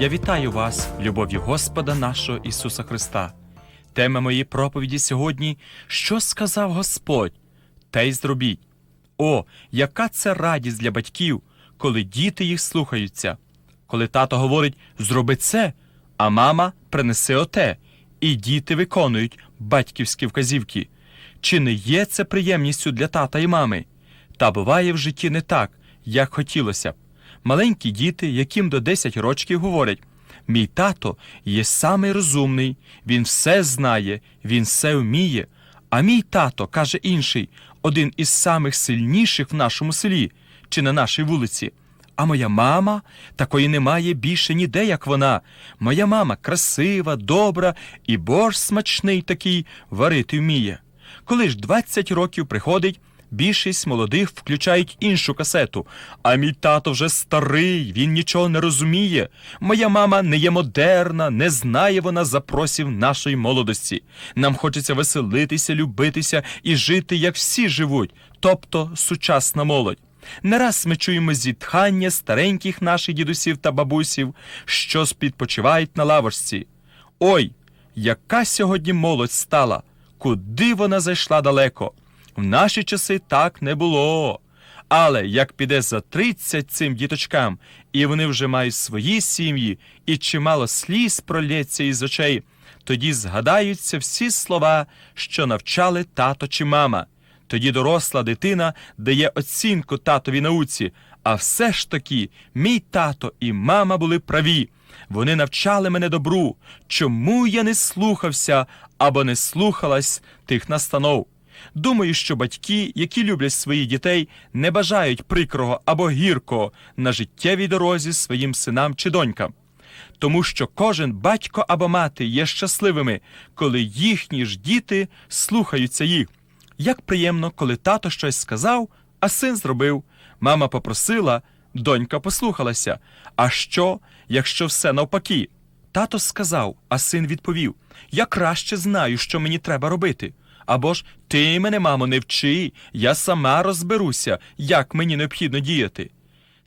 Я вітаю вас, любов'ю Господа нашого Ісуса Христа. Тема моєї проповіді сьогодні що сказав Господь, те й зробіть. О, яка це радість для батьків, коли діти їх слухаються, коли тато говорить зроби це, а мама принеси оте, і діти виконують батьківські вказівки. Чи не є це приємністю для тата і мами? Та буває в житті не так, як хотілося б. Маленькі діти, яким до 10 років говорять: мій тато є самий розумний, він все знає, він все вміє. А мій тато, каже інший, один із самих сильніших в нашому селі чи на нашій вулиці. А моя мама такої немає більше ніде, як вона. Моя мама красива, добра і борщ смачний такий варити вміє. Коли ж 20 років приходить, більшість молодих включають іншу касету. А мій тато вже старий, він нічого не розуміє. Моя мама не є модерна, не знає вона запросів нашої молодості. Нам хочеться веселитися, любитися і жити, як всі живуть, тобто сучасна молодь. Не раз ми чуємо зітхання стареньких наших дідусів та бабусів, що підпочивають на лавочці. Ой, яка сьогодні молодь стала, куди вона зайшла далеко. В наші часи так не було. Але як піде за 30 цим діточкам, і вони вже мають свої сім'ї, і чимало сліз пролється із очей, тоді згадаються всі слова, що навчали тато чи мама. Тоді доросла дитина дає оцінку татовій науці, а все ж таки мій тато і мама були праві. Вони навчали мене добру, чому я не слухався або не слухалась тих настанов. Думаю, що батьки, які люблять своїх дітей, не бажають прикрого або гіркого на життєвій дорозі своїм синам чи донькам. Тому що кожен батько або мати є щасливими, коли їхні ж діти слухаються їх. Як приємно, коли тато щось сказав, а син зробив. Мама попросила, донька послухалася. А що, якщо все навпаки? Тато сказав, а син відповів: Я краще знаю, що мені треба робити. Або ж ти мене, мамо, не вчи, я сама розберуся, як мені необхідно діяти.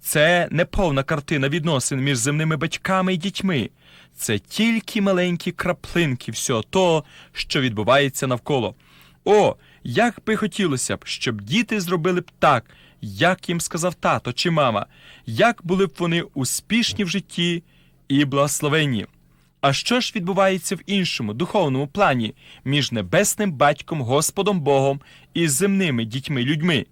Це не повна картина відносин між земними батьками і дітьми. Це тільки маленькі краплинки всього того, що відбувається навколо. О, як би хотілося б, щоб діти зробили б так, як їм сказав тато чи мама, як були б вони успішні в житті і благословенні. А що ж відбувається в іншому духовному плані між небесним батьком Господом Богом і земними дітьми-людьми?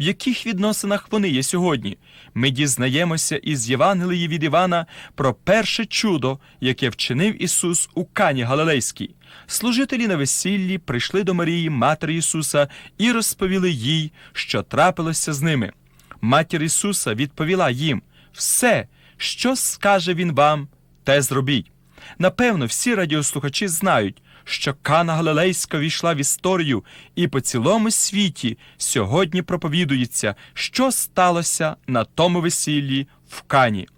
В яких відносинах вони є сьогодні? Ми дізнаємося із Євангелії від Івана про перше чудо, яке вчинив Ісус у Кані Галилейській. Служителі на весіллі прийшли до Марії, матері Ісуса, і розповіли їй, що трапилося з ними. Матір Ісуса відповіла їм: все, що скаже Він вам, те зробіть. Напевно, всі радіослухачі знають, що Кана Галилейська війшла в історію, і по цілому світі сьогодні проповідується, що сталося на тому весіллі в Кані.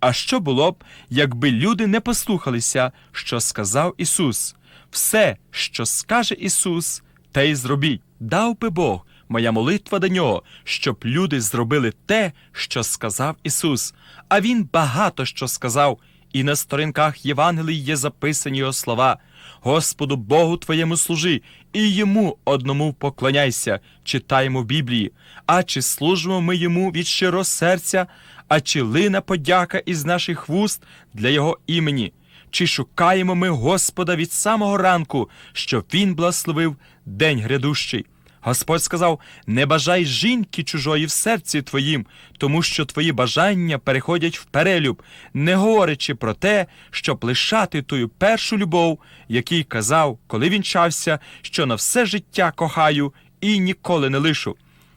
А що було б, якби люди не послухалися, що сказав Ісус? Все, що скаже Ісус, те й зробіть. Дав би Бог, моя молитва до нього, щоб люди зробили те, що сказав Ісус. А Він багато що сказав, і на сторінках Євангелій є записані його слова. Господу Богу твоєму служи, і йому одному поклоняйся, читаємо в Біблії. А чи служимо ми йому від щирого серця, а чи лина подяка із наших вуст для Його імені? Чи шукаємо ми Господа від самого ранку, щоб Він благословив день грядущий? Господь сказав: не бажай жінки чужої в серці твоїм, тому що твої бажання переходять в перелюб, не говорячи про те, щоб лишати тую першу любов, який казав, коли вінчався, що на все життя кохаю і ніколи не лишу.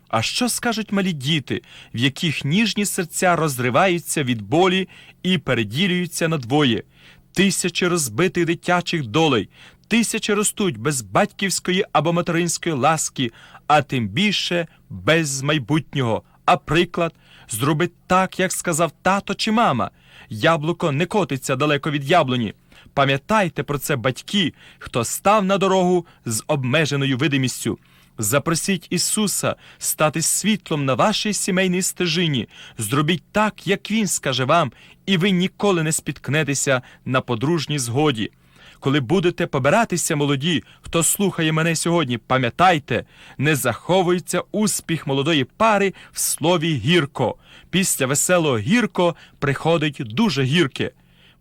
А що скажуть малі діти, в яких ніжні серця розриваються від болі і переділюються на двоє? Тисячі розбитих дитячих долей, тисячі ростуть без батьківської або материнської ласки, а тим більше без майбутнього. А приклад зроби так, як сказав тато чи мама. Яблуко не котиться далеко від яблуні. Пам'ятайте про це батьки, хто став на дорогу з обмеженою видимістю. Запросіть Ісуса стати світлом на вашій сімейній стежині. Зробіть так, як Він скаже вам, і ви ніколи не спіткнетеся на подружній згоді. Коли будете побиратися, молоді, хто слухає мене сьогодні, пам'ятайте, не заховується успіх молодої пари в слові гірко. Після веселого гірко приходить дуже гірке.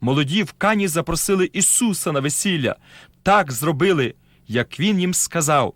Молоді в Кані запросили Ісуса на весілля. Так зробили, як Він їм сказав.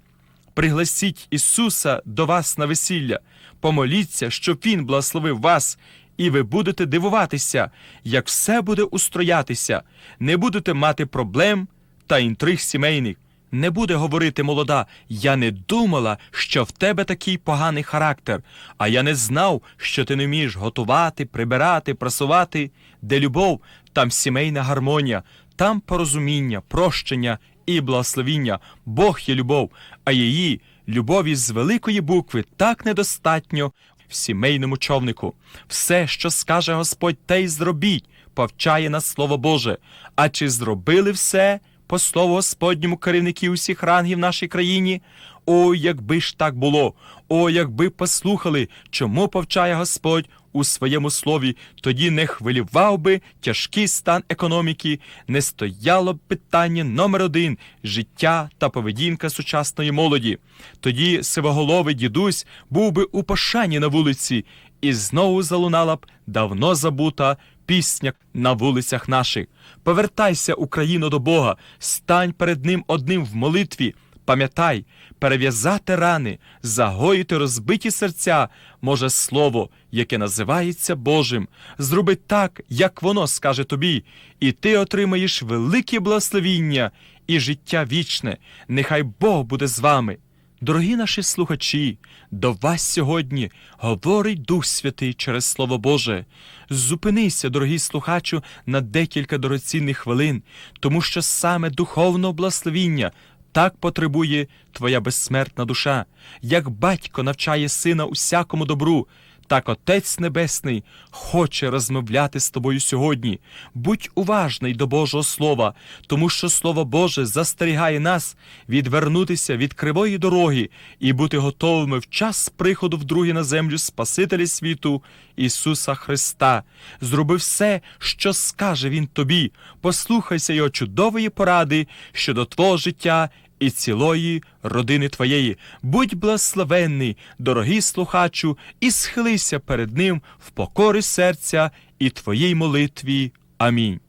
Пригласіть Ісуса до вас на весілля, помоліться, щоб Він благословив вас, і ви будете дивуватися, як все буде устроятися, не будете мати проблем та інтриг сімейних. Не буде говорити молода, я не думала, що в тебе такий поганий характер, а я не знав, що ти не вмієш готувати, прибирати, прасувати. Де любов, там сімейна гармонія, там порозуміння, прощення і благословіння. Бог є любов, а її любові з великої букви так недостатньо в сімейному човнику. Все, що скаже Господь, те й зробіть, повчає нас Слово Боже. А чи зробили все по слову Господньому керівники усіх рангів в нашій країні? О, якби ж так було! О, якби послухали, чому повчає Господь у своєму слові, тоді не хвилював би тяжкий стан економіки, не стояло б питання номер один життя та поведінка сучасної молоді. Тоді сивоголовий дідусь був би у пошані на вулиці, і знову залунала б давно забута пісня на вулицях наших. Повертайся, Україно, до Бога, стань перед Ним одним в молитві. Пам'ятай, перев'язати рани, загоїти розбиті серця може слово, яке називається Божим. Зроби так, як воно скаже тобі, і ти отримаєш велике благословіння і життя вічне. Нехай Бог буде з вами. Дорогі наші слухачі, до вас сьогодні говорить Дух Святий через Слово Боже. Зупинися, дорогі слухачу, на декілька дорогоцінних хвилин, тому що саме духовного благословіння так потребує твоя безсмертна душа, як батько навчає сина усякому добру. Так Отець Небесний хоче розмовляти з тобою сьогодні. Будь уважний до Божого Слова, тому що Слово Боже застерігає нас відвернутися від кривої дороги і бути готовими в час приходу вдруге на землю Спасителя світу Ісуса Христа. Зроби все, що скаже Він тобі. Послухайся Його чудової поради щодо твого життя і цілої родини твоєї. Будь благословенний, дорогий слухачу, і схилися перед Ним в покори серця і твоїй молитві. Амінь.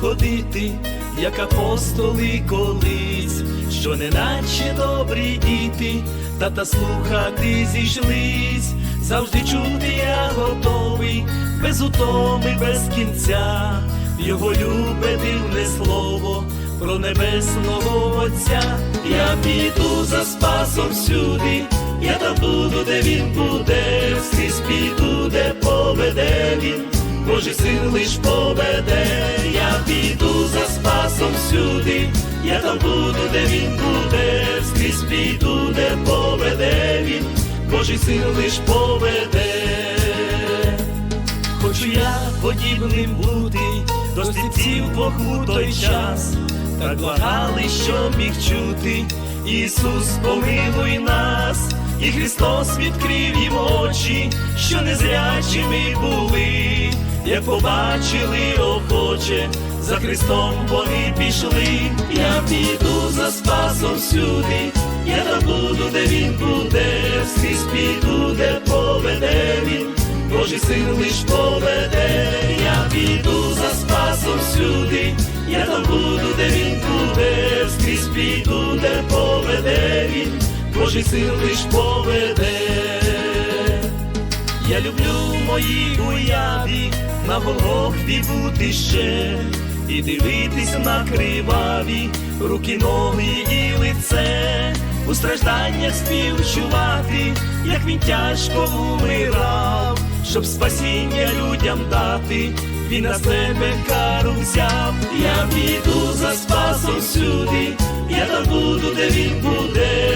Ходити, як апостоли колись, що неначе добрі діти, тата слухати зійшлись, завжди чути я готовий, без утоми, без кінця, його любе дивне слово про небесного Отця. Я піду за спасом всюди, я там буду, де він буде, скрізь піду, де поведе він. Божий син лиш поведе, я піду я там буду, де він буде, скрізь піду, де поведе він, Божий син лиш поведе, хочу я подібним бути до слідців у той час, так благали, що міг чути, Ісус, помилуй нас, і Христос відкрив їм очі, що незрячими були. Як побачили охоче, за Христом вони пішли, я піду за спасом всюди, я там буду, де він буде, скрізь піду, де поведе він, Божий син лиш поведе, я піду за спасом всюди, я там буду, де він буде, скрізь піду, де поведе він, Божий син лиш поведе. Я люблю в моїй уяві на Голгофі бути ще і дивитись на криваві руки, ноги і лице, у стражданнях співчувати, як він тяжко умирав, щоб спасіння людям дати, він на себе кару взяв. Я піду за спасом сюди, я там буду, де він буде.